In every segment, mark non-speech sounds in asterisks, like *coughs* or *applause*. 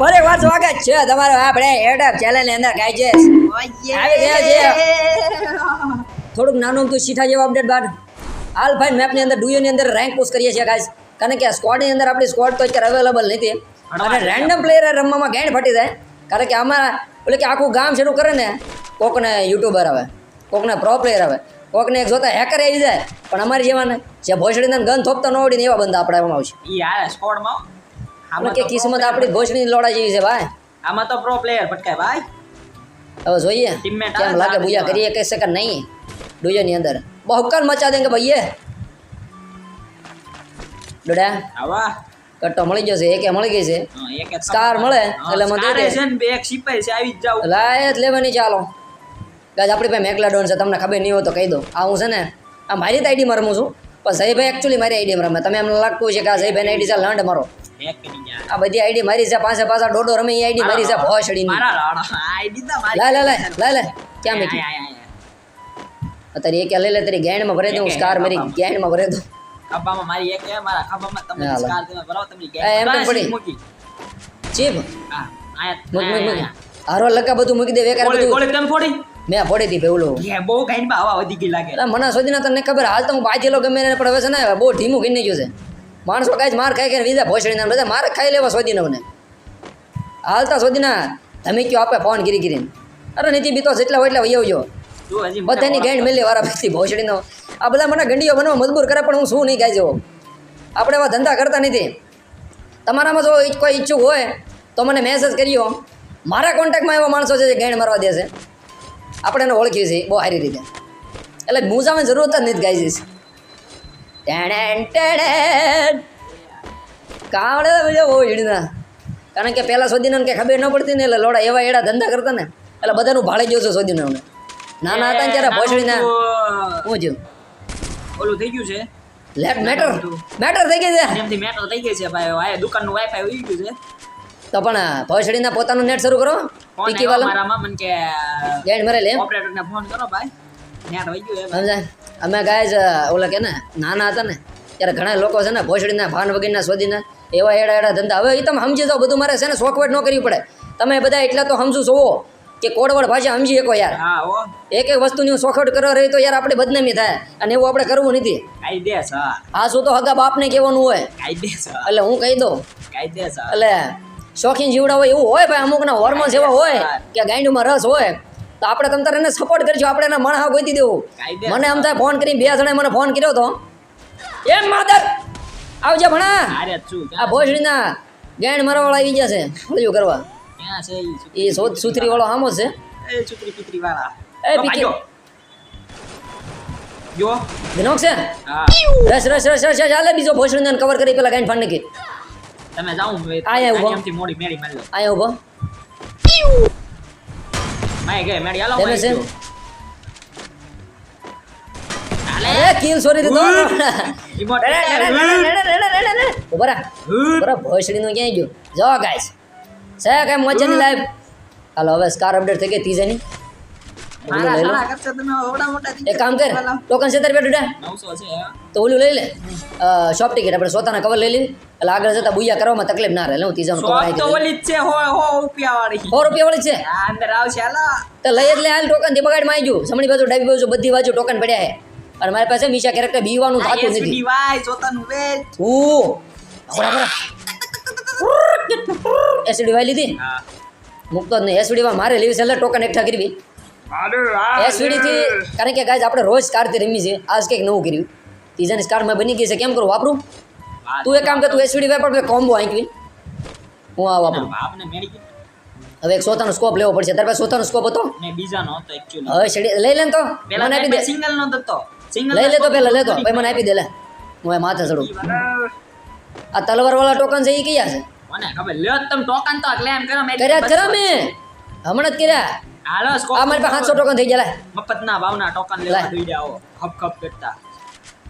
ફરી વાર સ્વાગત છે. તમારો આપણે યુટ્યુબ ચેનલની અંદર ગાય છે. આવી ગયા છે. થોડુંક નાનું તું સીઠા જેવું અપડેટ બાદ હાલ ભાઈ મેપની અંદર ડુયો ની અંદર રેન્ક પુશ કરીએ છીએ ગાઈસ કારણ કે સ્કોડની અંદર આપણી સ્કોડ તો અત્યારે અવેલેબલ નથી. અને રેન્ડમ પ્લેયર રમવામાં ગેંડ ફટી જાય. કારણ કે અમારા એટલે કે આખું ગામ શરૂ કરે ને કોકને યુટ્યુબર આવે કોકને પ્રો પ્લેયર આવે કોકને એક જોતા હેકર આવી જાય. પણ અમારી જેવાને જે ભોસડીને ગન થોપતા ન આવડીને એવા બંધ આપણે આવશે. યાર સ્કોડમાં આપણે કે કિસ્મત આપણી ભોસડી લોડા જેવી છે ભાઈ. આમાં તો પ્રો પ્લેયર ભટકાય ભાઈ. હવે જોઈએ. કેમ લાગે બુયા કરીએ કે સેકન્ડ નહીં? ડુયો ની અંદર. બહુકર મચા દેંગે ભઈએ. ડોડા આવા. કટ્ટો મળી ગયો છે એકે મળી ગઈ છે. એક મળે, એટલે મને દે. છે ને બે એક સિપાઈ છે આવી જ જાવ. લાય જ લેવાની ચાલો. ગાજ આપણી પાસે મેકલાડોન છે તમને ખબર નહીં હોય તો કહી દો. આ હું છે ને આ મારી તાઈડી આઈડીમાં રમું છું. પણ સહીભાઈ એકચ્યુઅલી મારી આઈડી રમે. તમે એમને લાગતું છે કે આ સહીભાઈની આઈડી છે લંડ મારો. આ બધી આઈડી મારી છે પાસે પાછા ડોડો રમે એ આઈડી મારી છે ભોસડીની મારા લે લે લે લે લાય ક્યાં મૂકી. અત્યારે એક લઈ લે તારી ગેંડમાં ભરે દઉં સ્કાર મારી. ગેંડમાં ભરે દઉં. ખભામાં મારી એક છે, મારા ખભામાં તમે સ્કાર તમે ભરાવો, તમે એમ પડી? મૂકી. ચીપ. હા, આયા, મૂક મૂક હારો લકા બધું મૂકી દે વેકાર બધું. ગોળી તમ ફોડી? મેં ફોડી હતી પેલું બહુ ગાંઠમાં આવા વધી ગઈ લાગે. મને સુધી તને ખબર હાલ તો હું બાજેલો ગમે એને પણ હવે છે ને બહુ ઢીમું કરી ગયું છે. માણસો કાંઈ માર ખાઈ ખાઈને વિધા ભોસડીના બધા માર ખાઈ લેવા શોધીને મને. હાલતા શોધીના તમે કયો આપે ફોન ગીરી ગીરીને. અરે નીતિ બીતો જેટલા હોય એટલા વહી આવજો. જો બધાની ગેંડ મેલી વારા પછી ભોસડીનો. આ બધા મને ગંડીઓ બનવા મજબૂર કરે પણ હું શું નહીં ગાય જવો. આપણે એવા ધંધા કરતા નથી. તમારામાં જો કોઈ ઈચ્છુક હોય તો મને મેસેજ કર્યો મારા કોન્ટેક્ટમાં એવા માણસો છે જે ગેંડ મારવા દે છે. આપણે એને ઓળખીએ છીએ બહુ સારી રીતે. એટલે મૂંઝામાં જરૂરત જ નથી ગાઈ જઈશ ટેણેન ટેણેન. કાવડે બીજો બહુ હીડના કારણ કે પહેલાં સોદીને કંઈ ખબર ન પડતી ને એટલે લોડા એવા એડા ધંધા કરતા ને એટલે બધાનું ભાડે ગયો છે સોદીને અમને નાના હતા ને ત્યારે ભોસડીના હું જો ઓલું થઈ ગયું છે? લેટ મેટર મેટર થઈ ગઈ છે. એમથી મેટર થઈ ગઈ છે ભાઈ દુકાનનું વાઈફાઈ ઉઈ ગયું છે. તો પણ ભોસડીના પોતાનું નેટ શરૂ કરો. ટીકી વાલો. મારામાં મને કે ગેંડ મરે લે. ઓપરેટરને ફોન કરો ભાઈ. નેટ વઈ ગયું એમ. સમજાય? અમે છે ઓલા કે ને નાના હતા ને ત્યારે ઘણા લોકો છે ને ભોસડીના ભાન વગરના શોધીના એવા એડા એડા ધંધા. હવે એ તમે સમજી જાઓ બધું મારે છે ને શોખવટ ન કરવી પડે. તમે બધા એટલા તો સમજુ છો કે કોડવડ ભાષા સમજી શકો યાર. એક એક વસ્તુની શોખવટ કરવા રહી તો યાર આપણે બદનામી થાય અને એવું આપણે કરવું નથી. આ શું તો હગા બાપને કહેવાનું હોય. એટલે હું કહી દઉં. એટલે શોખીન જીવડા હોય એવું હોય ભાઈ અમુકના હોર્મોન્સ એવા હોય કે ગાંડુમાં રસ હોય તો આપણે તમ એને સપોર્ટ કરજો આપણે એના મણ હા ગોતી દેવું. મને આમ થાય ફોન કરીને બે જણા મને ફોન કર્યો હતો એમ માદર આવજે ભણા. આ ભોસડીના ગેંડ મારવાવાળા આવી ગયા છે. કરવા? એ સોત સુથરી વાળો આમો છે. એ સુથરી પિતરી વાળા એ પીકી. જો. છે? હા. રસ રસ રસ રસ ચાલે બીજો ભોસડીને કવર કરી પેલા ગાંડ ફાંડ નાખી. તમે જાઓ આયા ઊભો. એમથી મોડી મેળી મારી લો. આયા ઊભો. માય ગય મેળી આલો તમે છે? અરે કિલ સોરી દીધો. ઇમોટ ઉભરા ઉભરા ભોસડી નો ક્યાં ગયો? જો ગાઈસ છે કે મજાની લાઈવ હાલો હવે સ્કાર અપડેટ થઈ ગઈ ત્રીજાની મારા લઈ લો. ઘણા ખર્ચા તમે આવડા મોટા થઈ એક કામ કર ટોકન સેતર બે ડુડા 900 છે હા. તો ઓલું લઈ લે. શોપ ટિકિટ આપણે સોતાના કવર લઈ લઈએ. એટલે આગળ જતા બુયા કરવામાં તકલીફ ના રહે. હું ત્રીજાનું કવર શોપ તો ઓલી જ છે હો હો રૂપિયા વાળી સો રૂપિયા વાળી છે? આ અંદર આવશે હાલો. તો લઈ એટલે હાલ ટોકનથી બગાડમાં આવી ગયું. જમણી બાજુ ડાબી બાજુ બધી બાજુ ટોકન પડ્યા છે. અને મારી પાસે મીશા કેરેક્ટર બીવાનું થતું નથી. SUD જોતાનું વેચ. હું બરાબર એસડી વાય લીધી? હા. મૂકતો જ નહીં. એસડી માં મારે લેવી છે એટલે ટોકન એકઠા કરવી. કારણ કે ગાય આપણે રોજ કારથી રમી છે આજ કંઈક નવું કર્યું. તીજાની સ્કાર મેં બની ગઈ છે. કેમ કરું? વાપરું? તું એક કામ કર તું એસવીડી વાપર મેં કોમ્બો આંકવી. હું આ વાપરું. હવે એક સોતાનો સ્કોપ લેવો પડશે. તાર પાસે સોતાનો સ્કોપ હતો? ને બીજાનો હતો એક્ચ્યુઅલી હવે શેડી લઈ લે તો. મને આપી દે. સિંગલ નો હતો સિંગલ લઈ લે તો પહેલા લે તો. ભાઈ મને આપી દે લે. હું એ માથે ચડું. આ તલવાર વાળા ટોકન છે એ કયા છે? મને ખબર? લ્યો તમે ટોકન તો ક્લેમ કરો મેં કર્યા ખરા મેં. હમણાં જ કર્યા. હાલો સ્કોપ આ મારી પાસે 500 ટોકન થઈ ગયા લે મફતના ભાવના ટોકન લેવા દઈ જાઓ ખપ ખપ કરતા.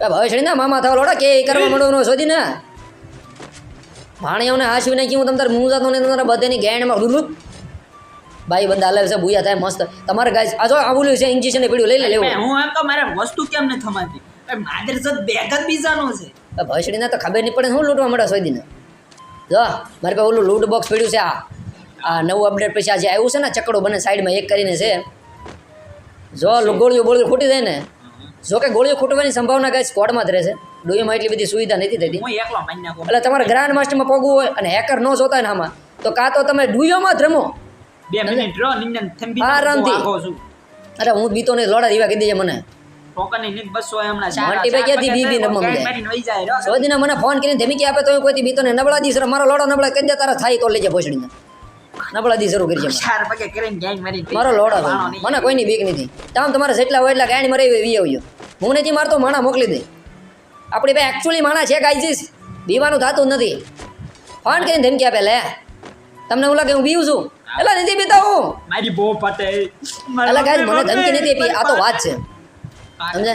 હવે શેડી ના મામા થાવ લોડા કે કરવા કરવા નો શોધી ને. ભાણિયાઓને હાસવી નાખી હું તમ તાર મું જાતો ને તમારા બધાની ગેંડમાં રૂલુપ ભાઈ બંદા હાલે છે ભૂયા થાય મસ્ત. તમારે ગાય આ જો આ બોલ્યું છે ઇન્જેક્શન પીડ્યું લઈ લે લેવું. હું એમ તો મારે વસ્તુ કેમ નથી થમાતી? ભાઈ માદર સદ બેગ જ બીજાનો છે. ભસડીને તો ખબર નહીં પડે શું લૂંટવા મળે સોદીને જો મારી પાસે ઓલું લૂટ બોક્સ પડ્યું છે આ. આ નવું અપડેટ પછી આજે આવ્યું છે ને ચકડો બને સાઈડમાં એક કરીને છે. જો ગોળીઓ ગોળીઓ ખૂટી જાય ને જો કે ગોળીઓ ખૂટવાની સંભાવના કાંઈ સ્કોડમાં જ રહેશે ડોઈમાં એટલી બધી સુવિધા નથી થતી. એટલે તમારે ગ્રાન્ડ માસ્ટરમાં પગવું હોય અને હેકર ન જોતા ને આમાં તો કાં તો તમે ડુયોમાં જ રમો. આરામથી. અરે હું બીતો નહીં લોડા દીવા કીધી છે મને. મને ફોન કરીને ધમકી આપે તો કોઈ બીતો ને નબળા દી મારો લોડો નબળા કરી દે તારા થાય તો લેજે ભોસડીને. નબળા દી શરૂ કરી ચાર પગે કરીને મારો લોડો મને કોઈની બીક નથી. તામ તમારે જેટલા હોય એટલા ગાડી મરે વી આવ્યો હું નથી મારતો માણા મોકલી દે. આપણી પાસે એકચ્યુઅલી માણા છે ગાઈજીસ બીવાનું થતું નથી. ફોન કરીને ધમકી આપે લે. તમને એવું લાગે હું બીવું છું? એટલે નથી બીતા હું. મારી બહુ પતે. એટલે ગાઈસ મને ધમકી નથી આપી. આ તો વાત છે. સમજે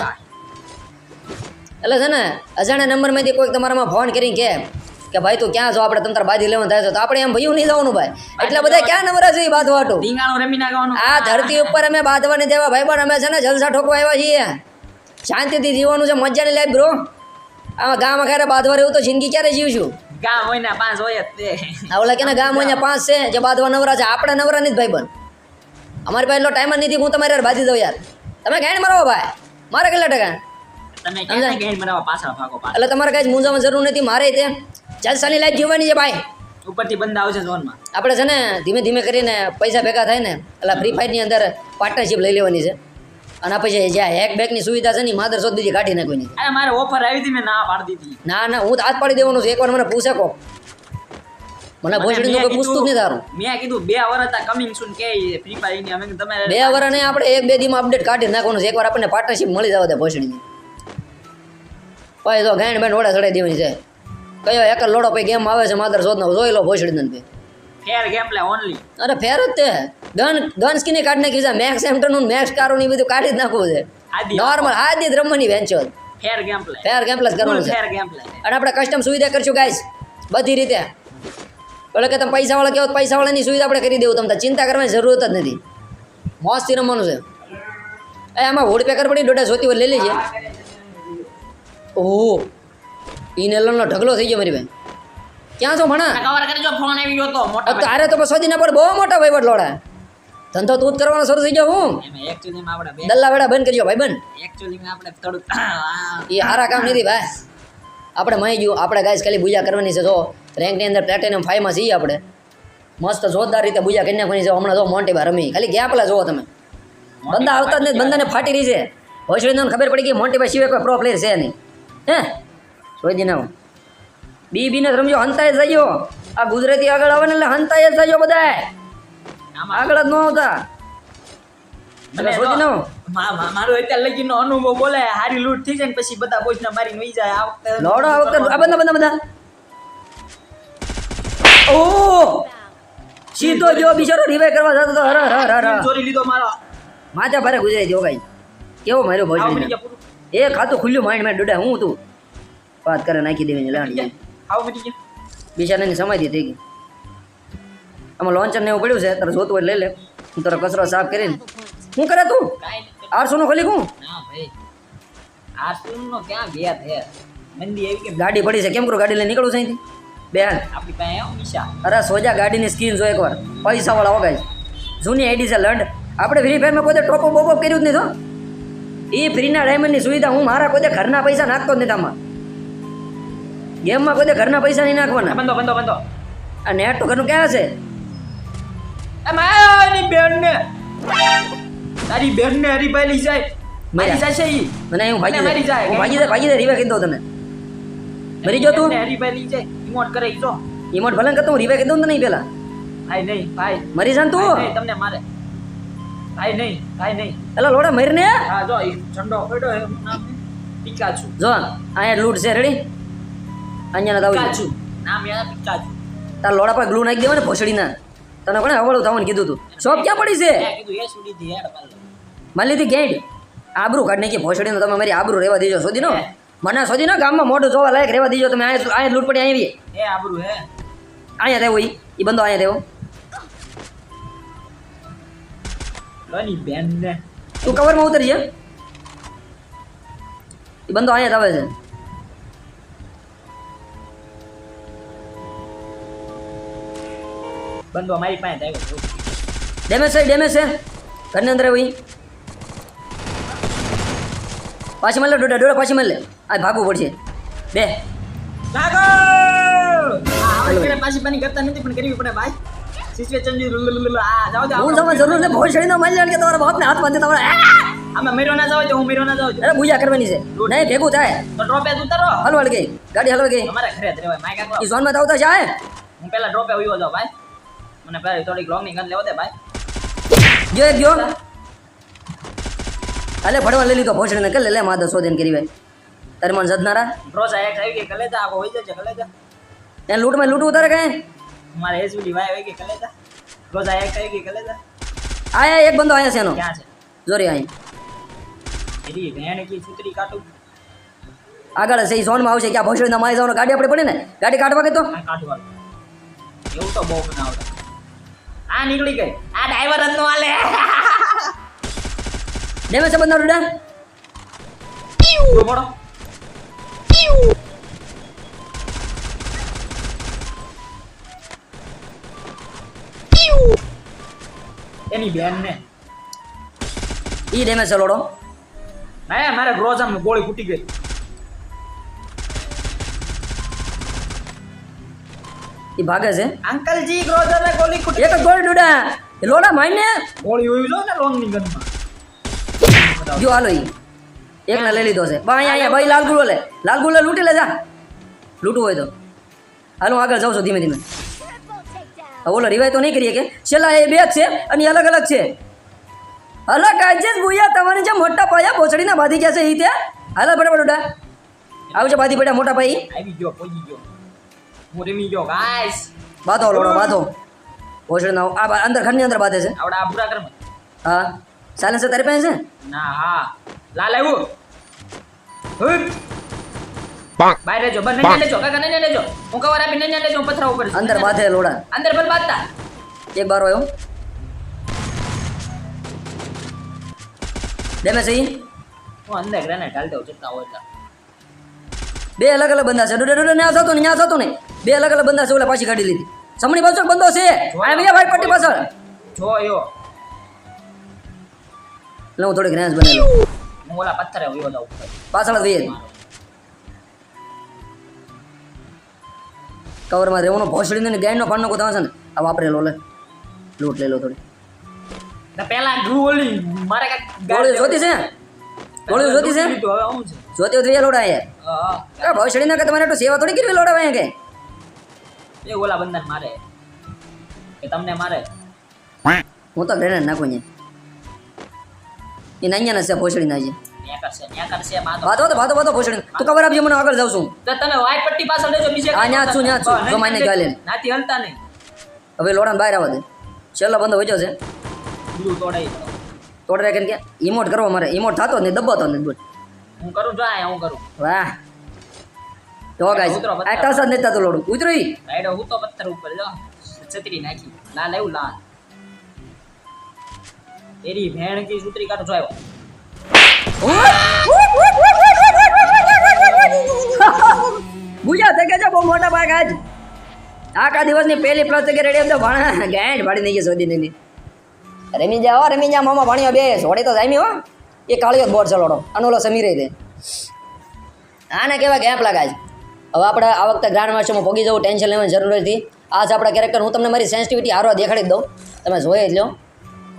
એટલે છે ને અજાણ્યા નંબરમાંથી કોઈક તમારામાં ફોન કરીને કહે કે ભાઈ તું ક્યાં છો? આપણે તંત્ર બાજી લેવાનું થાય તો આપણે એમ ભયું નહીં જવાનું ભાઈ. એટલે બધા ક્યાં નવરા છે બાંધવા હાટુ? રીંગાણું રમી નાખવાનું આ ધરતી ઉપર અમે બાંધવાની દેવા ભાઈ પણ અમે છે ને જલસા ઠોકવા આવ્યા છીએ. શાંતિથી જીવવાનું છે મજાની લાઈફ બ્રો આ ગામ અખારે બાંધવા રહ્યું તો જિંદગી ક્યારે જીવશું? ગામ હોય ને પાંચ હોય જ તે. ઓલા કે ગામ અહીંયા પાંચ છે જે બાંધવા નવરા છે. આપણે નવરા નથી ભાઈ બન અમારી પાસે એટલો ટાઈમ જ નથી હું તમારે બાંધી દઉં યાર. તમે ગાંઠ મરો ભાઈ. મારે કેટલા ટકા? એટલે તમારે કાંઈ મૂંઝામાં જરૂર નથી મારે તે. જલસાની લાઈફ જીવવાની છે ભાઈ. ઉપરથી બંધ આવશે ઝોનમાં. આપણે છે ને ધીમે ધીમે કરીને પૈસા ભેગા થાય ને એટલે ફ્રી ફાયરની અંદર પાર્ટનરશિપ લઈ લેવાની છે. અને પછી જે હેક બેકની સુવિધા છે ને માદર શોધ બીજી કાઢી નાખવાની અરે મારે ઓફર આવી હતી મેં ના પાડી દીધી. ના ના હું તો હાથ પાડી દેવાનું છું. એકવાર મને પૂછે કો મને ભોસડીનું કોઈ પૂછતું જ નહીં તારું. મેં કીધું બે વર્ષ હતા કમિંગ સુન કે ફ્રી ફાયરની અમે તમે બે વાર ને આપણે એક બે દીમાં અપડેટ કાઢી નાખવાનું છે. એકવાર આપણને પાર્ટનરશિપ મળી જવા દે ભોસડીની. પછી તો ગાંડ બેન ઓડા ચડાઈ દેવાની છે. કયો એક લોડો પછી ગેમ આવે છે માદર શોધનો જોઈ લો ભોસડી ભાઈ. ફેર ગેમ પ્લે ઓનલી અરે ફેર જ તે. ગન ગન સ્કીને કાઢ નાખી છે મેક્સ એમટનનું મેક્સ કારો ની બધું કાઢી જ નાખવું છે. નોર્મલ આદિ રમવાની વેન્ચો fair game play fair game plus કરવાનું છે. ફેર ગેમ પ્લે અને આપણે કસ્ટમ સુવિધા કરશું ગાઈસ બધી રીતે. એટલે કે તમે પૈસાવાળા પૈસા પૈસાવાળાની સુવિધા આપણે કરી દેવું તમને ચિંતા કરવાની જરૂરત જ નથી. મોજથી રમવાનું છે. એ આમાં હોડ પેકર પડી દોઢા સોતી હોય લઈ લેજે. ઓહો. ઈને લણનો ઢગલો થઈ ગયો મારી બેન. ક્યાં છો ભણા? કવર કરજો ફોન આવી ગયો તો મોટા તારે તો સોદીના પર બહુ મોટા વહીવટ લોડા. ધંધો તું જ કરવાનો શરૂ થઈ ગયો હું. એમાં માં આપણે દલ્લા વેડા બંધ કરજો ભાઈ બંધ. એકચ્યુઅલી માં આપણે થોડુંક *coughs* એ સારા કામ નથી ભાઈ. આપણે મહી ગયું આપણે ગાઈસ ખાલી પૂજા કરવાની છે જો. રેન્કની અંદર પ્લેટિનમ ફાઈવમાં છીએ આપણે. મસ્ત જોરદાર રીતે પૂજા કરી નાખવાની છે. હમણાં જો મોન્ટી ભાઈ રમી. ખાલી ગયા પેલા જોવો તમે. બંદા આવતા જ નહીં બંદાને ફાટી રહી છે. હોશળીને ખબર પડી ગઈ મોન્ટી ભાઈ સિવાય કોઈ પ્રો પ્લેયર છે નહીં. હે? સોજી ના બી બીને સમજો રમજો હંતાય જ આ ગુજરાતી આગળ આવે ને એટલે હંતાય જ જજો બધાય આગળ જ ન આવતા. મારો અત્યારે લગીનો અનુભવ બોલે હારી લૂંટ થઈ જાય ને પછી બધા બોચના મારીને વહી જાય. આ વખતે લોડો આ વખતે આ બધા બધા બધા. ઓ! સીધો જો બિચારો રિવાઈ કરવા જતો તો હર હર હર હર. ચોરી લીધો મારો. માથા ભારે ગુજરી જો ભાઈ. કેવો માર્યો મરી ભોજન ગયા પૂરું. એ ખાતું ખુલ્લું માઇન્ડ માઇન્ડ ડોડા હું તું? વાત કરે નાખી દેવાની લાણી ગયા. આવ મરી બિચારાની સમાધિ થઈ ગઈ. આમાં લોન્ચર ને એવું પડ્યું છે તારે જોતું હોય લઈ લે. હું તારો કચરો સાફ કરીને. શું કરે તું. આરસો નો ખોલી હું? ગાડી પડી છે. કેમ કરું? ગાડી લઈને નીકળું છે અહીંથી? બેન આપણી પાસે અરે સોજા ગાડીની સ્કીન જો એકવાર. પૈસા વાળા વગાય જૂની આઈડી છે લંડ. આપણે ફ્રી ફાયરમાં કોઈ ટોપઅપ બોપઅપ કર્યું જ નહીં તો એ ફ્રીના ડાયમંડની સુવિધા હું મારા કોઈ ઘરના પૈસા નાખતો જ નહીં આમાં. ગેમમાં કોઈ ઘરના પૈસા નહીં નાખવાના. બંધો બંધો બંધો. આ નેટ તો ઘરનું ક્યાં છે? મારી બેનને. તારી બેનને હરીભાઈ લઈ જાય. મારી. જાય છે ઈ. મને હું ભાગી મરી જાય. હું ભાગી જાય ભાગી જાય રીવા કીધો તને. મરી જો તું. હરીભાઈ લઈ જાય. ઇમોટ કરે ઈ તો ઇમોટ ભલે કરતો હું રીવા કીધો ને નહીં પેલા. ભાઈ નહીં ભાઈ. મરી જાન તું. નહીં તમને મારે. ભાઈ નહીં ભાઈ નહીં. એલા લોડા મરીને? હા જો ઈ ઠંડો પડ્યો એમ નામ પિકાચુ જો અહીંયા લૂટ છે રેડી અહીંયા ના નામ યાદ તાર લોડા પર ગ્લુ નાખી દેવા ને ભોસડીના. તને કોને હવાળું થવાનું કીધું તું? શોપ ક્યાં પડી છે? એ મારી લીધી ગેટ આબરૂ કાઢ નાખી ભોસડીનો તમે મારી આબરૂ રહેવા દેજો શોધી નો મને શોધી નો ગામમાં મોઢું જોવા લાયક રહેવા દેજો તમે અહીંયા અહીંયા લૂંટ પડી આવી એ આબરૂ હે. અહીંયા રહેવો ઈ. ઈ બંધો અહીંયા રહેવો લોની બેન ને તું કવરમાં ઉતરી જા. ઈ બંધો અહીંયા જ આવે છે. બંધો મારી પાસે આવ્યો ડેમેજ છે ડેમેજ છે. ઘરની અંદર આવી પાછી મળે ડોડા ડોડા પાછી મળે આ ભાગવું પડશે. બે. ભાગો! પાછી પાણી કરતા નથી પણ કરવી પડે ભાઈ. સિચ્યુએશન જી આ હું સમજ જરૂર છે ભોસડીનો મારી લે કે તમારા બાપને હાથ બાંધે તમારે આમાં મેરો ના જાવ તો હું મેરો ના જાવ અરે પૂજા કરવાની છે. નહીં ભેગું થાય. તો ડ્રોપે ઉતારો. હલવાડ ગઈ ગાડી હલવાડ ગઈ અમારે ઘરે જ રહેવાય માઈક આપો ઝોનમાં તો આવતા જાય. હું પેલા ડ્રોપે ઉયો જાવ ભાઈ. મને પેલા થોડીક લોંગની ગન લેવો દે ભાઈ ગયો ગયો અલે ભણવા લઈ લીધો ભોસડીને કે લે લે માધવ સોદેન કરી ભાઈ તારે મને જદનારા ડ્રોસા એક આવી ગઈ કલેજા આખો હોઈ જશે કલેજા એને લૂંટમાં લૂંટવું ઉતારે કઈ મારે એસયુડી વાય આવી ગઈ કલેજા ડ્રોસા એક આવી ગઈ કલેજા આયા એક બંદો આયા છે એનો ક્યાં છે જોરી અહીં એરી ભેણ કી છૂતરી કાટું આગળ છે ઝોનમાં આવશે કે આ ભોસડીના મારી જવાનું ગાડી આપણે પડે ને ગાડી કાઢવા કે તો કાઢવા એવું તો બહુ બનાવડે આ નીકળી ગઈ. આ ડ્રાઈવર જ નો હાલે. *laughs* ડેમેજ છે ડુડા જો મોડો એની બેન ને ઈ ડેમેજ છે લોડો. ના મારે ગ્રોઝામ ગોળી ફૂટી ગઈ. ઈ ભાગે છે. અંકલજી ગ્રોઝર ને ગોલી ફૂટી એક ગોળ ડુડા. એ લોડા માઈને? ગોળી હોય જો ને લોંગની ગનમાં. જો હાલો ઈ. એક ને લઈ લીધો છે. બા અહીંયા અહીંયા ભાઈ લાલ ગુલો લે લાલ ગુલો લૂટી લે જા લૂંટવું હોય તો. હાલો આગળ જાઉં છું ધીમે ધીમે. ઓલો રિવાય તો નહીં કરીએ કે? છેલ્લા એ બે જ છે અને અલગ અલગ છે. અલગ જ ભૂયા તમારી જે મોટા પાયા ભોસડીના બાંધી ગયા છે એ ત્યાં. હાલો બરાબર ઉડા. આવજો બાંધી પડ્યા મોટા ભાઈ આવી ગયો પહોંચી ગયો. હું રમી ગયો. ગાઈસ બાંધો લોડો બાંધો ભોસડીના આ બા- અંદર ઘરની અંદર બાંધે છે. આવડા આ પૂરા કરમાં હા. સાયલેન્સર તારી પાસે છે? ના હા. લાલ આવ્યું હુપ. બહાર રહેજો. બસ નૈયા લેજો. કાકા નૈયા લેજો. હું કવર આપી નૈયા લેજો હું પથરા ઉપર છું. અંદર બાંધે લોડા. અંદર બલ બાંધતા. એક બાર આવ્યો ડેમેજ છે ઈ હું અંદર ગ્રેનેડ ઢાલ દઉં જતા હોય એટલે. બે અલગ અલગ બંદા છે. ડોડે ડોડે ન્યા થતો ને ન્યા થતો ને બે અલગ અલગ બંદા છે ઓલા પાછી કાઢી લીધી. સમણી પાછળ બંદો છે. આ ભૈયા ભાઈ પટ્ટી પાછળ. જો યો એટલે હું થોડીક રેન્જ બનાવી લઉં. હું ઓલા પથ્થર વયો જાઉં. ઉપર. પાછળ દઈએ કવરમાં રહેવાનું ભોસડીને ને ગાયનો ફાળનો કોઈ છે ને આ વાપરેલો લે. લૂટ લઈ લો થોડી. પેલા ગ્રુ ઓલી મારે કાંઈક ગોળી જોતી છે? ગોળી જોતી છે? જોતી તો લોડા યાર હા, હા. આ ભોસડીના કે તમારે એટલું સેવા થોડી કરવી લોડા અહીંયા કે એ ઓલા બંધન મારે. કે તમને મારે. હું તો ગ્રેનેડ નાખું ને એ નાઅહીંયા ના છે છે ન્યા કરશે માં તો વાતો તો વાતો વાતો ભોસડી. તું ખબર આપજો મને આગળ જાઉં છું. તમે વાઈટ પટ્ટી પાછળ લેજો બીજે હા, ન્યા છું, ન્યા છું. જો માઈને ગાલે. નાથી હલતા નહીં. હવે લોડાને બહાર આવવા દે. છેલ્લો બંધો વચ્યો છે. તોડાઈ દો. તોડ કે ઇમોટ કરવો મારે. ઇમોટ થતો નહીં દબાતો ને બોલ. હું કરું? જો આ હું કરું. વાહ. તો ગાઈસ આ તો સદ નહીં તો લોડું. ઉતરી રાઈડો હું તો પથ્થર ઉપર જો. છત્રી નાખી. લાલ આવ્યું લાલ. એરી ભેણ કી સૂત્રી કાઢો જો આવ્યો. ગુજા થઈ છે બહુ મોટા ભાગ આજ. આખા દિવસની પહેલી પ્લસ કે રેડી તો ભણા ગાંઠ *laughs* ભાડી નહીં શોધી નહીં રમી જા હો રમી જા મામા ભણ્યો બે સોડે તો જામી હો. એ કાળિયો બોર્ડ ચલોડો અનુલો સમી સમીરે દે આને કેવા ગેપ લાગાય છે હવે આપણે આ વખતે ગ્રાન્ડ માસ્ટરમાં પગી જવું ટેન્શન લેવાની જરૂર નથી. આજ આપણા કેરેક્ટર હું તમને મારી સેન્સિટિવિટી હારવા દેખાડી દઉં. તમે જોઈ જ લો.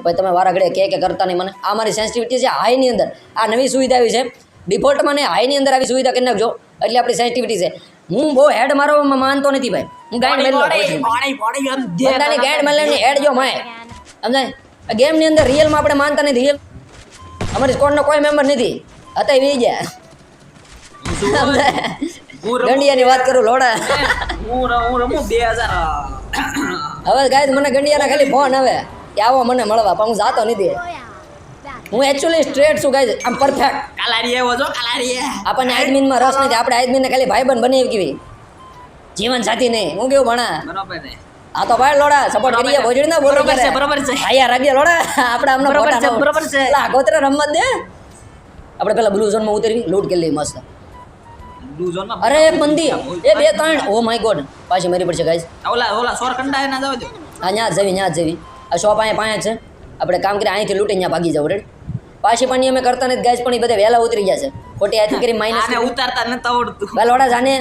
ભાઈ તમે વારા કે કે કરતા નહીં મને. આ મારી સેન્સિટિવિટી છે હાઈની અંદર. આ નવી સુવિધા આવી છે. ડિફોલ્ટમાં ને હાઈની અંદર આવી સુવિધા કરી નાખજો. એટલે આપણી સેન્સિટિવિટી છે. હું બહુ હેડ મારવામાં માનતો નથી ભાઈ. હું ગાઈડ મેલ બધાની ગાઈડ મેલની હેડ જો મેં સમજાય? ગેમની અંદર રિયલમાં આપણે માનતા નથી. રિયલ અમારી સ્કોડનો કોઈ મેમ્બર નથી. હતા વી ગયા. ગંડિયાની વાત કરું લોડા. હું રમું બે હજાર. હવે ગાય મને ગંડિયાના ખાલી ફોન આવે કે આવો મને મળવા પણ હું જાતો નથી. હું એકચ્યુઅલી સ્ટ્રેટ છું ગાય આમ પરફેક્ટ કાલારી આવ્યો છો કાલારી આપણને આદમીનમાં રસ નથી આપણે આદમીને ખાલી ભાઈબંધ બનાવી કેવી? જીવન સાથી નહીં. હું કેવું ભણા? બરોબર આ તો ભાઈ લોડા સપોર્ટ કરીએ ભોજડી ના બોલો બરોબર છે, બરોબર છે. આયા રાગીએ લોડા આપણે આમનો બરોબર છે, બરોબર છે. આગોતરે રમત દે. આપણે પેલા બ્લુ ઝોનમાં ઉતરી લૂટ કરી લેવી મસ્ત. અરે મંદી એ બે ત્રણ. ઓ માય ગોડ પાછી મારી પડશે ગાઈસ ઓલા ઓલા સોર કંડા ના જાવ હા ન્યા જવી ન્યા જવી. આ શોપ અહીંયા પાંચ છે. આપણે કામ કરી અહીંથી લૂંટી ત્યાં ભાગી જાવ રેડ પાછી પણ અમે કરતા નથી ગાય પણ એ બધા વહેલા ઉતરી ગયા છે. ખોટી આથી *laughs* કરી માઇનસ ઉતારતા નતા આવડતું. લોડા જાને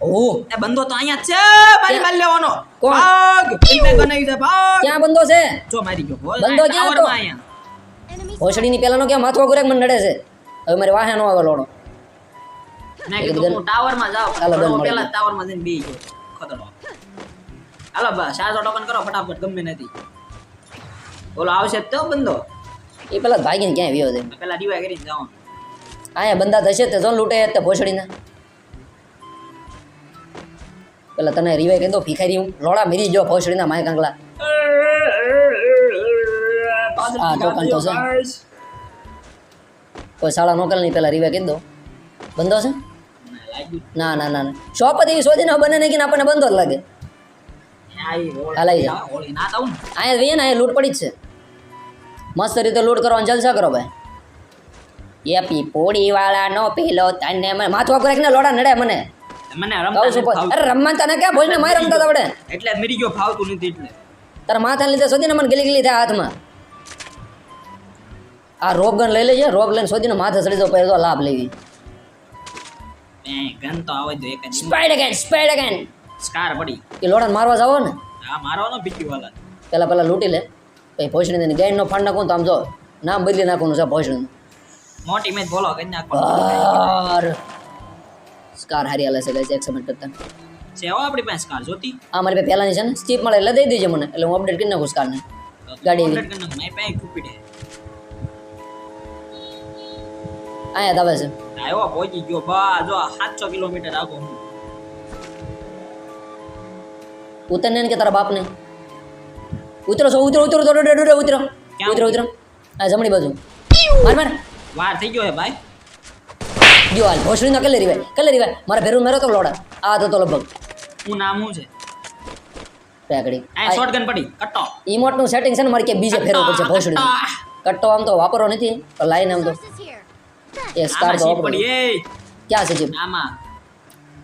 ઓ એ બંદો તો અહીંયા છે. મારી મારી લેવાનો. કોણ? ભાગ. ફિલ્મે બનાવી દે ભાગ. ક્યાં બંધો છે? જો મારી ગયો. બંદો ક્યાં હતો? અહીંયા. ભોસડીની પેલાનો ક્યાં માથો ગુરેક મને નડે છે? હવે મારે વાહે નો આવે લોડો. મેં હું ચાલો, પેલા ટાવરમાં જઈને બેસી ગયો. ખતરો. હાલો બા ચારસો ટોકન કરો ફટાફટ ગમે નથી. બોલો આવશે તો બંદો. એ પેલા ભાગીને ક્યાંય વ્યો છે? પેલા ડીવાય કરીને જવાનું. અહીંયા બંધા થશે તે જો લૂંટે તે ભોસડીને પેલા તને રીવાય કહી દો ભીખારી હું લોડા મેરી જો, ભોસડીના માય કાંગલા આ ટોકન તો છે. કોઈ શાળા નોકલ નહીં, પેલા રીવાય કહી દો બંધો છે? ના ના ના ના. શોપ હતી એવી શોધીને બને નહીં આપણને બંધો લાગે. હાલાઈ ના ને અહીંયા ને, અહીંયા લૂંટ પડી જ છે. મસ્ત રીતે લૂંટ કરવાનું જલસા કરો ભાઈ. એપી પોડી વાળા નો પેલો તને માથું ને લોડા નડે મને. મને રમતા છું નથી પણ- ફાવતું. અરે રમવા તને ક્યાં ભોજ ને રમતા હતા એટલે મરી ગયો ફાવતું નથી એટલે. તારા માથા લીધે શોધીને મને ગલી ગલી થાય હાથમાં. આ રોપ ગન લઈ લેજે રોપ લઈને શોધીને માથે ચડી જાવ પછી લાભ લેવી ગન તો આવે જો એક જ સ્પાઈડ અગેન સ્પાઈડ અગેન સ્કાર પડી. એ લોડાને મારવા જાવો ને. મારવાનો વાલા. પહેલાં પહેલાં લૂંટી લે પછી ફંડ નાખું તો આમ જો નામ બદલી નાખવાનું છે ભોસડીનું. મોટી મેચ બોલો કરી નાખો સ્કાર હારી હાલે છે ગાઈસ એક સમય કરતા. છે હો આપણી પાસે સ્કાર જોતી? હા મારી પાસે પહેલાની છે ને સ્ટીપ મળે એટલે દઈ દેજો મને એટલે હું અપડેટ કરી નાખું સ્કારને તો ગાડી અપડેટ કરી નાખું મારી પાસે કૂપીડે અહીંયા આયા દાવે છે. આવ્યો પહોંચી ગયો બા જો 700 કિલોમીટર આગો હું. ઉતરને ને કે તારા બાપને? ઉતરો છો ઉતરો ઉતરો ઉતરો ઉતરો ઉતરો ઉતરો ઉતરો. આ જમણી બાજુ. માર માર. વાર થઈ ગયો હે ભાઈ. જો હાલ ભોસડીનો કલે રીવાય કલે રીવાય મારા ભેરું મેરો તો લોડા? આ હતો લગભગ. હું નામ છે? પેકડી આ શોટગન પડી. કટ્ટો. ઈમોટનું સેટિંગ છે ને મારે કે બીજે ફેરવો પડશે ભોસડી. કટ્ટો. આમ તો વાપરો નથી તો લાઈન આમ તો. એ સ્ટાર આમાં તો પડી એ. ક્યાં છે જીપ? આમાં.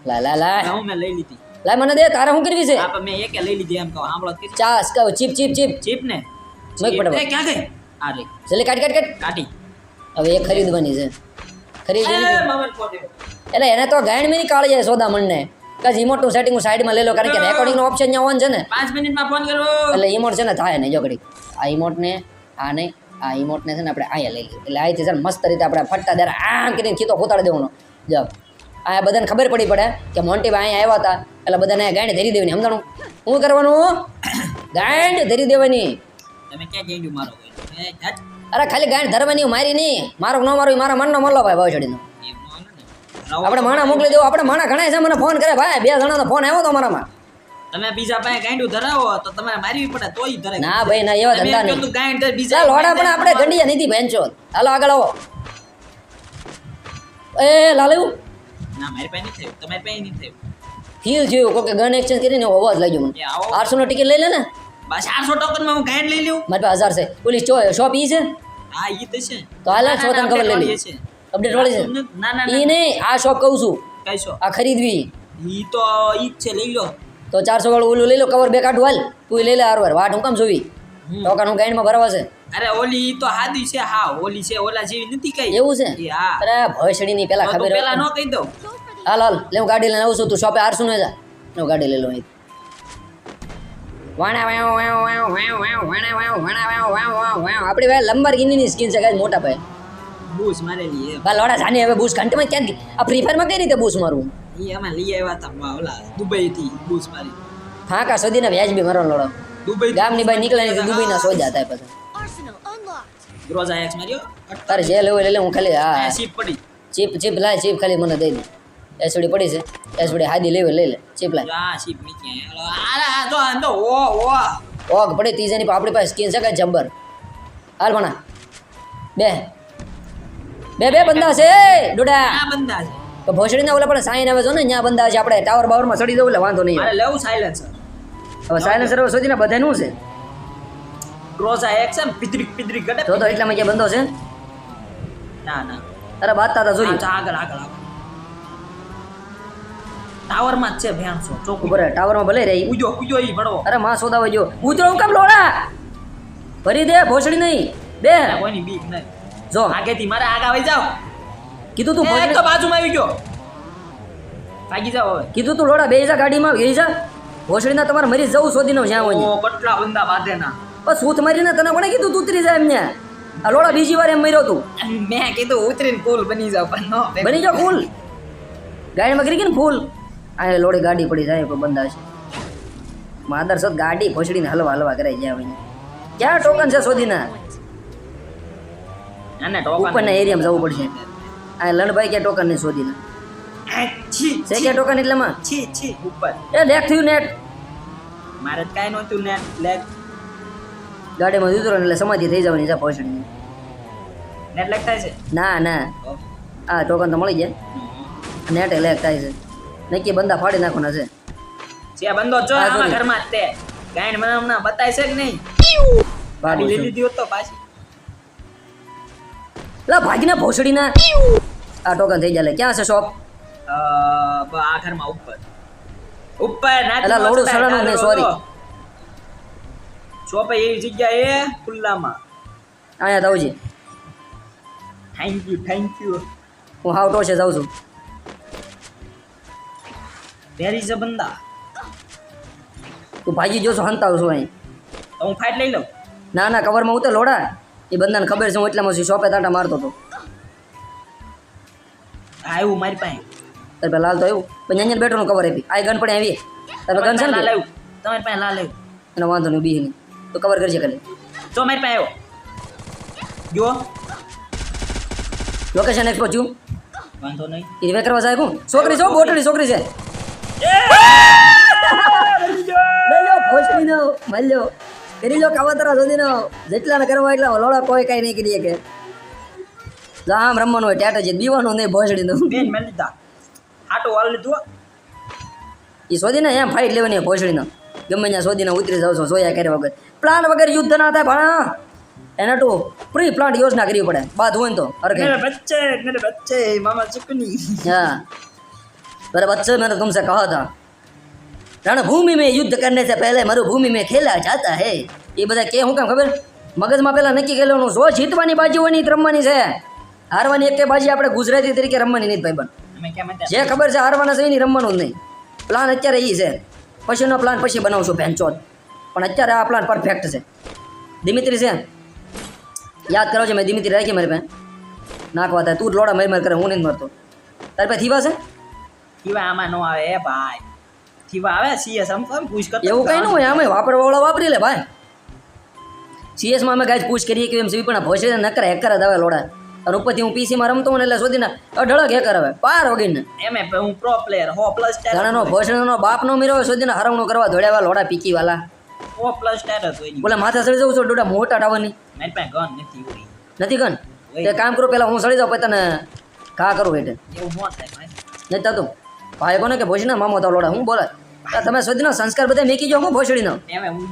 લા લા લા. હું મે લઈ લીધી. લાય મને દે તારે હું કરવી છે? આપ મે એક લઈ લીધી એમ કહો. સાંભળો કે ચાસ કહો ચીપ ચીપ ચીપ. ચીપ ને? મેક પડવા એ ક્યાં ગઈ આ રે કાટ કાટ કાટ કાટી હવે એ ખરીદવાની છે. એટલે એને તો ગાયણ મેની કાળી જાય સોદા મણને. કે ઈમોટનું સેટિંગ સાઈડમાં લઈ લો કારણ કે રેકોર્ડિંગનો ઓપ્શન ત્યાં ઓન છે ને. પાંચ મિનિટમાં ફોન કરો એટલે ઇમોટ છે ને થાય નહીં જોકડી આ ઈમોટને આ નહીં આ ઈમોટને છે ને આપણે અહીંયા લઈ લઈએ. એટલે અહીંથી છે ને મસ્ત રીતે આપણે ફટતા ત્યારે આમ કરીને ખીતો ખોતાડી દેવાનો. જો. આ બધાને ખબર પડી પડે કે મોન્ટીભાઈ અહીંયા આવ્યા હતા. એટલે બધાને ગાંડ ધરી દેવાની. સમજાણું? શું કરવાનું? *coughs* ગાંડ ધરી દેવાની. તમે ક્યાં ગેંડ્યું મારો. અરે ખાલી ગાંઠ ધરવાની મારી નહીં. મારો ન મારું મારા મનનો મળો ભાઈ ભાવછડીનો એમ નો હાલે ને. રવો આપણે માણા મોકલી દેવું આપણે માણા ઘણા છે મને ફોન કરે ભાઈ બે જણાનો ફોન આવ્યો તો મારામાં તમે બીજા પાસે ગાંડું ધરાવો તો તમારે મારવી પડે તોય ધરાય. ના ભાઈ ના એવા ધંધા નહીં. તું બીજા લોડા પણ આપણે ગંડિયા નથી ભેંચો હાલો આગળ આવો. એ લાલુ. ના મારી પાસે નહીં થયું તમારી પાસે નહીં થયું. ફીલ જેવું કોઈ ગન એક્સચેન્જ કરીને અવાજ લાગ્યો મને. આઠસો નો ટિકિટ લઈ લે ને. બસ ટોકનમાં હું ગાઈડ લઈ લઉં? મારી પાસે હજાર છે. પોલીસ ચો શોપ ઈ છે? હા ઈ તો છે. તો હાલ છો ના, તને ખબર લઈ લે છે. અપડેટ વાળી છે. ના ના ઈ નહીં આ શોપ કહું છું. કઈ શોપ આ ખરીદવી. ઈ તો ઈ જ છે લઈ લો. તો ચારસો વાળું ઓલું લઈ લો કવર બે કાઢું હાલ. તું લઈ લે હારવાર વાટ હું કામ જોવી. ટોકન હું ગાઈડમાં ભરવા છે. અરે ઓલી ઈ તો હાદી છે હા ઓલી છે ઓલા જેવી નથી કઈ. એવું છે? હા. અરે ભોસડીની પેલા તો તું ખબર પેલા નો કહી દઉં. હાલ હાલ લે હું ગાડી લઈને આવું છું તું શોપે હારશું ને જા. હું ગાડી લઈ લઉં અહીં. આપણી ભાઈ લંબર ગીની સ્કીન છે ગાઈસ મોટા ભાઈ. બૂસ મારેલી એ બા લોડા જાને હવે બૂસ ઘંટમાં ક્યાં? આ ફ્રી ફાયરમાં કઈ રીતે બૂસ મારું? ઈ અમે લઈ આવ્યા હતા વા ઓલા દુબઈ થી બૂસ મારી. ફાંકા સોદીને વ્યાજબી મારો લોડો. દુબઈ ગામની ભાઈ નીકળે નહીં દુબઈના સોજા થાય પછી. Arsenal એક્સ માર્યો. તારે જે લેવો લે હું ખાલી હા. ચીપ પડી. ચીપ ચીપ લાય ચીપ ખાલી મને દઈ દે. એસડી પડી છે. એસડી હાદી લેવે લઈ લે ચીપ લાય જો આ સીટ નીચે આ તો ઓ ઓ ઓગ પડે ત્રીજાની આપણી પાસે સ્કીન છે કઈ જબ્બર હાલ ભણા. બે. બે બે બંદા છે. ડોડા. આ બંદા છે. તો ભોસડીના ઓલા પણ સાઈન આવે છે ને ત્યાં બંદા છે. આપણે ટાવર બાવરમાં ચડી જવું એટલે વાંધો નહીં. મારે લેવું સાયલેન્સર હવે સાયલેન્સર હવે શોધીને બધાનું છે? ક્રોઝા એક છે પિતરી પિતરી ગડે તો તો એટલામાં કે બંધો છે? ના ના. અરે વાત તાતા આ આગળ આગળ આગળ. ટાવરમાં જ છે ભેણસો ચોખ્ખું. ઉપર ટાવરમાં ભલે રહી. ઉજો ઉજો ઈ ભડવો અરે માં સોદા વજો ઉતરો હું કેમ લોડા? ભરી દે ભોસડી નહીં. બે. કોઈની બીક નહીં. જો. આગેથી મારે આગા વઈ જાવ કીધું તું એક બાજુમાં આવી ગયો. ભાગી જાવ હવે. કીધું તું લોડા જા ગાડીમાં જા. ભોસડીના તમારે મરી જવું શોધી નો જ્યાં હોય કેટલા બંદા બાંધેના. બસ સૂત મારીને તને કોણે કીધું તું ઉતરી જાય એમને આ લોડા બીજી વાર એમ મર્યો તું. મેં કીધું ઉતરીને કુલ બની જાવ પણ નો બની જાવ ફૂલ ગાડીમાં કરી ગઈ ને ફૂલ આ લોડી ગાડી પડી જાય પણ બંધા છે. માદર સત ગાડી ભોસડીને હલવા હલવા કરાઈ જાય ભાઈ ક્યાં ટોકન છે શોધીના? આને ઉપરના એરિયામાં જવું પડશે. આ લણભાઈ ક્યાં ટોકન નહીં શોધીના? છે ક્યાં ટોકન એટલેમાં? છી છી. ઉપર. એ લેખ થયું નેટ. મારે તો કાંઈ નહોતું ને લેગ ગાડીમાં ઉતરો એટલે સમાધિ થઈ જવાની છે નેટ થાય છે? ના ના. આ ટોકન તો મળી જાય. નેટ લેખ થાય છે. નક્કી બંદા ફાડી નાખવાના છે. છે બંદો જો આમાં ઘરમાં જ તે ગાઈન મને હમણાં બતાય છે કે નહીં? ભાગું ગાડી લઈ લીધી હોત તો પાછી. લા ભાગીને ભોસડીના. આ ટોકન થઈ જાય ક્યાં છે શોપ અ, આ ઘરમાં ઉપર. ઉપર ના અલા, લોડું સડાણું નહીં, સોરી. શોપ તો. જગ્યા એ ખુલ્લામાં. અહીંયા જાઉં થેન્ક યુ થેન્ક યુ હું હાવ ટોશે જાઉં છું. વેર ઇઝ અ બંદા તું ભાજી જોશો હંતાવ છું અહીં. તો હું ફાઇટ લઈ લઉં? ના ના કવરમાં ઉતર લોડા. એ બંદાને ખબર છે હું એટલામાં છું શોપે તાંટા મારતો હતો. આવ્યું મારી પાસે. તારે પેલા લાલ તો આવ્યું પણ અહીંયા બેઠોનું કવર આપી. આ ગન પણ આવી તારે ગન છે લાલ આવ્યું. તમારી પાસે લાલ આવ્યું. એનો વાંધો નહીં બી નહીં. તો કવર કરજે ખાલી. જો મારી પાસે આવ્યો. જો લોકેશન એક્સપો છું વાંધો નહીં. એ રિવે કરવા જાય હું છોકરી છો બોટડી છોકરી છે. લઈ લો ભોસડી નો કરી લો કાવતરા સુધી નો. જેટલાને કરવા એટલા લોડા કોઈ કાંઈ નહીં કરી કે. આમ રમવાનું હોય ટેટા છે દીવાનું નહીં ભોસડી બેન મેં લીધા હાટો વાળ લીધું એ શોધીને એમ ફાઇટ લેવાની ભોસડીનો ગમે ત્યાં શોધીને ઉતરી જાવ છો સોયા કર્યા વગર. પ્લાન વગર યુદ્ધ ના થાય ભણા એના ટુ પ્રી પ્લાન્ટ યોજના કરવી પડે. બાદ હોય તો અરે બચ્ચે મેરે બચ્ચે મામા ચુકની. हाँ मेरे बच्चे मैंने तुमसे कहा था रणभूमि में युद्ध करने से पहले मरुभूमि में खेला जाता है એ બધા કે હું કામ ખબર મગજમાં પહેલા નક્કી કરેલું જો જીતવાની બાજી હોય ને ઈ જ રમવાની છે હારવાની એક બાજી આપણે ગુજરાતી તરીકે રમવાની નહીં ભાઈબંધ અમે કેમ હતા જે ખબર છે હારવાના છે એની રમવાનું જ નહીં પ્લાન અત્યારે એ છે પછીનો પ્લાન પછી બનાવશું પેન્ચોત પણ અત્યારે આ પ્લાન પરફેક્ટ છે દિમિત્રી છે યાદ કરો છો મેં દિમિત્રી રાખી મારી પાસે નાખવા થાય તું જ લોડા મારી માર કરે હું નહીં મરતો તારી પાસે થીવા છે થીવા આમાં નો આવે એ ભાઈ. થીવા આવે સીએસ આમ કેમ પૂછ કરતો એવું કઈ ન હોય આમે વાપરવાવાળા વાપરી લે ભાઈ. સીએસમાં અમે ગાય પૂછ કરીએ કે એમ સીવી પણ ભોસડી નકર હેકર જ આવે લોડા. અને ઉપરથી હું પીસીમાં રમતો હોય ને એટલે શોધીને અઢળક હેકર આવે. પાર વગીને. એમ હું પ્રો પ્લેયર હો પ્લસ ઘણાનો ભોસડીનો બાપનો મીરો શોધીને હરવણો કરવા દોડ્યાવા લોડા પીકી વાલા હો પ્લસ સ્ટેટસ હોય. બોલે માથા સડી જવું છો ડોડા મોટા ડાવાની મેં પાસે ગન નથી હોય. નથી ગન? તે કામ કરો પેલા હું સડી જાઉં પછી તને ઘા કરું એટલે એવું ન થાય ભાઈ. નહીં થતું? ભાઈ કોને કે ભોજના મામો તો લોડા હું બોલે? તમે શોધીનો સંસ્કાર બધા મેકી જો હું ભોસડીનો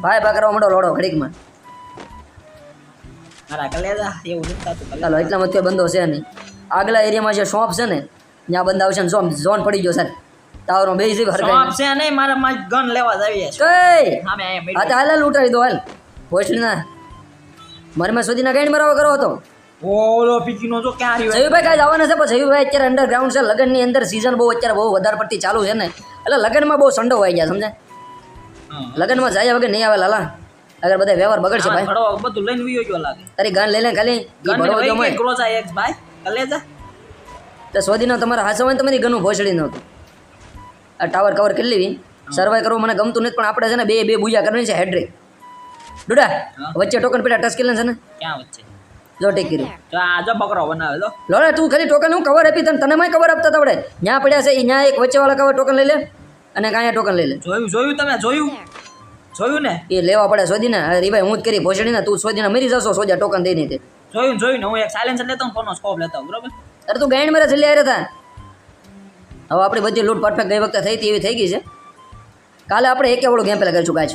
ભાઈ પાકરવા માંડો લોડો ઘડીકમાં. ચાલો એટલા મત બંધો છે નહીં. આગલા એરિયામાં જે શોપ છે ને ત્યાં બંધ આવશે ને શોપ ઝોન પડી ગયો સર ટાવરમાં બે જીવ શોપ હરકાઈ છે નહીં મારા માં ગન લેવા જ છે કઈ? આ હા તો હાલ હાલ લૂંટાવી દો હાલ. ભોસડીના મારે મેં સુધીના કઈ મરાવો કરો હતો. ઓલો પીકીનો જો ક્યાં રહ્યો? જયુભાઈ કાંઈ જવાના છે પણ જયુભાઈ અત્યારે અંડરગ્રાઉન્ડ છે. લગ્નની અંદર સિઝન બહુ અત્યારે બહુ વધારે પડતી ચાલુ છે ને. એટલે લગ્નમાં બહુ સંડો હોય ગયા સમજે. લગ્નમાં જાય વગર નહીં આવે લાલા. અગર બધા વ્યવહાર બગડશે ભાઈ. બધું લઈને વીયો ગયો લાગે. તારી ગાન લઈ લે ખાલી. ભરવો જો લઈ મય. કે આ એક્સ ભાઈ. કલેજા તો સોદીનો તમારા હાસો હોય તમારી ગનું ભોસડી નહોતું આ ટાવર કવર કરી લેવી. સર્વાઈ કરવું મને ગમતું નથી પણ આપણે છે ને બે બે બુયા કરવાની છે હેડ્રે ડુડા વચ્ચે ટોકન પેલા ટચ કરી છે ને. ક્યાં વચ્ચે? જો ટેકી જો આ જો બનાવે લો લોડે તું ખાલી ટોકન હું કવર આપી તને? તને માય કવર આપતા તવડે ત્યાં પડ્યા છે ન્યા ત્યાં એક વચ્ચેવાળા કવર ટોકન લઈ લે અને કાંઈ ટોકન લઈ લે. જોયું જોયું તમે જોયું? જોયું ને? એ લેવા પડે શોધીને અરે ભાઈ હું જ કરી ભોસડીને તું શોધીને મરી જશો સોજા ટોકન દઈ નહીં જોયું જોયું ને? હું એક સાયલેન્સર લેતો હું ફોનનો સ્કોપ લેતો બરોબર? અરે તું ગાઈડ મારે જલ્દી આવ્યા હતા હવે આપણી બધી લૂંટ પરફેક્ટ ગઈ વખતે થઈ હતી એવી થઈ ગઈ છે. કાલે આપણે એક વાળું ગેમ પહેલાં કરીશું કાચ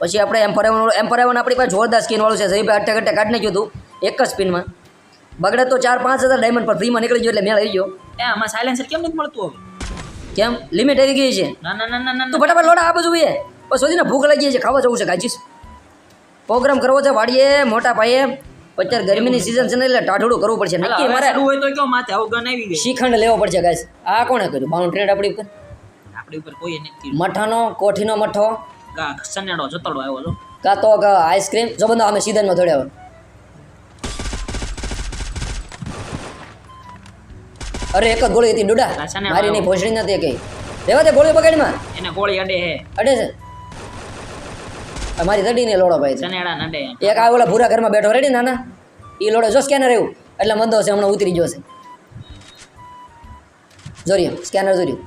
પછી આપણે એમ ફરેવાનું એમ ફરેવાનું આપણી પાસે જોરદાર સ્કીન વાળું છે. સહી અટ્ટે કટ્ટે કાઢી નાખ્યું હતું એક જ સ્પિનમાં બગડે તો ચાર પાંચ હજાર ડાયમંડ પર ફ્રીમાં નીકળી ગયો એટલે મેળ આવી ગયો. એ આમાં સાયલેન્સર કેમ નથી મળતું હવે? કેમ? લિમિટ આવી ગઈ છે. ના ના ના ના તું ફટાફટ લોડા આ બધું એ. બસ ને ભૂખ લાગી છે ખાવા જવું છે કાચીસ પ્રોગ્રામ કરવો છે વાડીએ મોટા પાયે. અત્યારે ગરમીની સિઝન છે ને એટલે ટાઢોડું કરવું પડશે. નક્કી મારે હોય તો કયો માથે? આવું ગન આવી ગઈ. શ્રીખંડ લેવો પડશે ગાઈસ. આ કોણે કર્યું? બાઉન્ડ્રી આપણી ઉપર? આપણી ઉપર કોઈ નથી મઠાનો કોઠીનો મઠો. કા સનેડો જતડો આવ્યો કાં તો આઈસ્ક્રીમ જો બંધો અમે સીઝનમાં દોડ્યા અરે એક જ ગોળી હતી ડોડા. મારી નહીં ભોજડી નથી કઈ. રેવા દે ગોળી પકડીમાં. એને ગોળી અડે હે. અડે છે. અમારી દડી ને લોડો ભાઈ ચનેડા નડે એક આ ઓલા ભૂરા ઘરમાં બેઠો રેડી નાના? એ લોડો જો સ્કેનર એવું. એટલે મંદો છે હમણાં ઉતરી જશે જોરિયો સ્કેનર જોર્યું.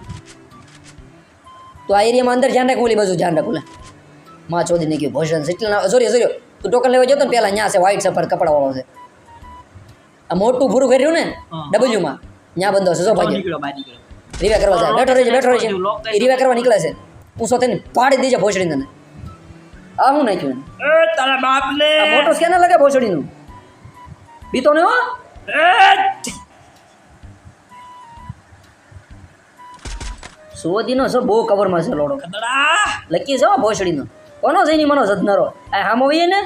તો આ એરિયામાં અંદર ધ્યાન રાખ ઓલી બાજુ ધ્યાન રાખવું માં ચોદી નીકળ્યું ભોજન છે. એટલે જોરિયો જોરિયો. તું ટોકન લેવા જતો ને પહેલાં ત્યાં છે વ્હાઈટ સફર કપડાવાળો છે. આ મોટું ભૂરું કર્યું ને. ડબલ્યુમાં ત્યાં બંધો છે જો ભાઈ નીકળો બહાર નીકળો. રીવે કરવા જાય બેઠો રહેજે બેઠો રહેજે. એ રીવે કરવા નીકળે છે. પૂછો થઈને પાડી દેજે ભોસડી તને. આ હું નાખ્યું એ તારા બાપ ને આ મોટો સ્કેનર લાગે ભોસડીનું? બીતો ને હો. સોદીનો છે બહુ કવરમાં છે લોડો. લકી છે હો ભોસડીનો. કોનો છે એની મનો સદનારો આ હામો વઈએ ને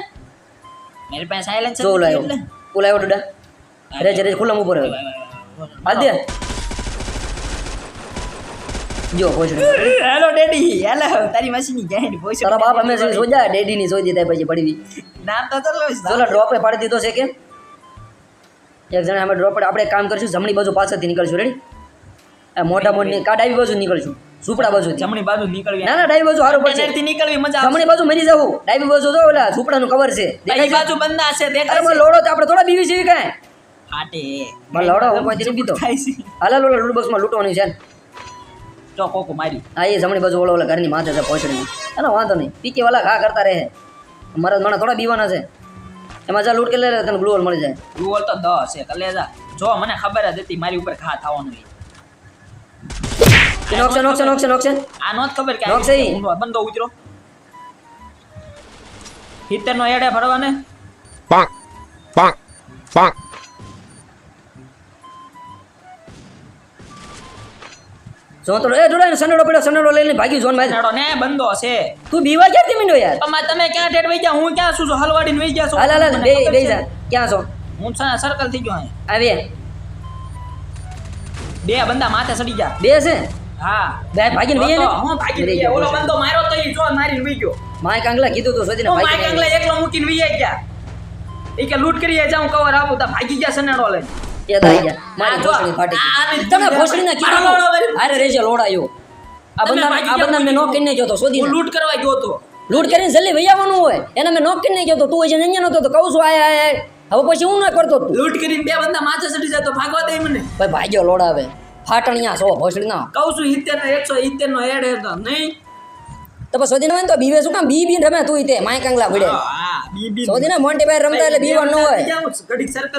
મારી પાસે સાયલેન્સ જો લાયો. આવ્યો ઓલા આવ્યો ડડા રેજ રેજ ખુલ્લા ઉપર આવ્યો હાલ દે જો ભોસડી હેલો ડેડી. હેલો તારી મસીની ગાડી ભોસ તારા બાપ અમે સોજા ડેડીની સોજી થાય પછી પડી નામ તો ચલો ચલો ડ્રોપે પાડી દીધો છે કે? એક જણા અમે ડ્રોપ આપણે કામ કરશું જમણી બાજુ પાછળથી નીકળશું રેડી આ મોટા મોટી કા ડાબી બાજુ નીકળશું સુપડા બાજુ. જમણી બાજુ નીકળવી. ના ના ડાબી બાજુ સારું પડશે. થી નીકળવી મજા જમણી બાજુ મરી જવું. ડાબી બાજુ જો ઓલા ઝૂંપડાનું કવર છે. ડાબી? બાજુ બંધા છે દેખાય છે. લોડો તો આપણે થોડા બીવી જેવી કાંઈ. ફાટે મને લડો હું કોઈ પીતો છે. હાલા લોલા લૂડ બોક્સમાં લૂંટવાની છે તો કોકો મારી. હા એ જમણી બાજુ ઓલા ઓલા ઘરની માથે છે પહોંચડી એનો વાંધો નહીં. પીકે વાલા ઘા કરતા રહે. મારા મને થોડા બીવાના છે. એમાં જા લૂંટ કે લે તને ગ્લુ હોલ મળી જાય. ગ્લુઅલ તો દસ છે કલેજા જો. મને ખબર જ હતી મારી ઉપર ઘા થવાનું છે. નોકશે નોકશે નોકશે નોકશે. આ નોત ખબર કે નોક છે બંધો ઉતરો હિતર નો એડે ભરવાને. પાંક પાંક bonk. જો તો એ જોડે સનેડો પડ્યો સનેડો લઈને ભાગી ઝોનમાં નાડો ને બંધો છે તું બીવા ક્યાંથી મીંડો યાર? તમા તમે ક્યાં ઠેઠ વઈ ગયા? હું ક્યાં છું છું? હલવાડીને વઈ ગયા છો? હાલ હાલ હાલ બે બે જા ક્યાં છો? હું સર્કલ થઈ ગયો અહીં. બે બંદા માથે સડી ગયા. બે છે? હા. બે ભાગીને વઈએ ને? હું ભાગી વઈ ગયા. ઓલો બંદો માર્યો તો ઈ જો મારીને વઈ ગયો. માય કાંગલા કીધું તું હું માઈક ભાગી અંગલે એકલો મૂકીને વઈ ગયા. ઈ કે લૂટ કરીએ જાઉં કવર આપું. તા ભાગી ગયા સનેડો લઈને. એ તો ગયા. મારી ભોસડી ફાટી આ ગઈ. આવી તમે જ ભોસડીના કીધું અરે રેજે લોડાયો. આ બંદા આ બંદા મેં નોક કરીને ગયો તો સોધી લૂંટ કરવા ગયો તો લૂંટ કરીને જલ્દી વહી આવવાનું હોય. એને મેં નોક કરીને ગયો તો તું હજી અહીંયા નતો તો કહું છું આય આય આય. હવે પછી હું ના કરતો તું? લૂંટ કરીને બે બંદા માથે સડી જાય તો ભાગવા દે મને. ભાઈ ભાગ્યો લોડાવે. ફાટણિયા છો ભોસડી ના કહું છું સિત્તેર ને એકસો સિત્તેર નો એડ હતો નહીં. તો પછી હોય ને તો બીવે શું કામ? બી બી રમે તું તે માય કાંગલા પડે. બી બી સોધીને મોન્ટી ભાઈ રમતા એટલે બીવા ન હોય.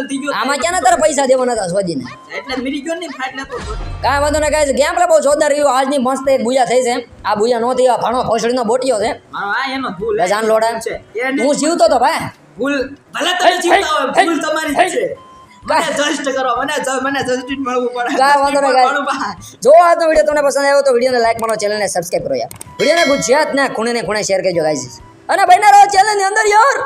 થઈ ગયો આમાં ક્યાં તારા પૈસા દેવાના હતા ગયો ને. કાંઈ વાંધો ના કાંઈ ગેમ પેલા બહુ જોરદાર રહ્યું. આજની મસ્ત એક ભૂજા થઈ છે. આ બુયા નો આ ભાણો ભોસડીનો બોટિયો છે. બે જાન લોડા. હું જીવતો તો ભાઈ. ભૂલ ભલે તમે જીવતા હોય ભૂલ તમારી છે. મને જસ્ટ કરો મને જ- મને જસ્ટિસ મળવું પડે. કાંઈ વાંધો ના કાંઈ પડે. જો આજનો વીડિયો તમને પસંદ આવ્યો તો વિડીયોને લાઈક મારો ચેનલને સબસ્ક્રાઈબ કરો યાર. વિડીયોને ગુજરાતના ખૂણે ને ખૂણે શેર કરજો ગાઈઝ અને બન્યા રહો ચેનલની અંદર યાર.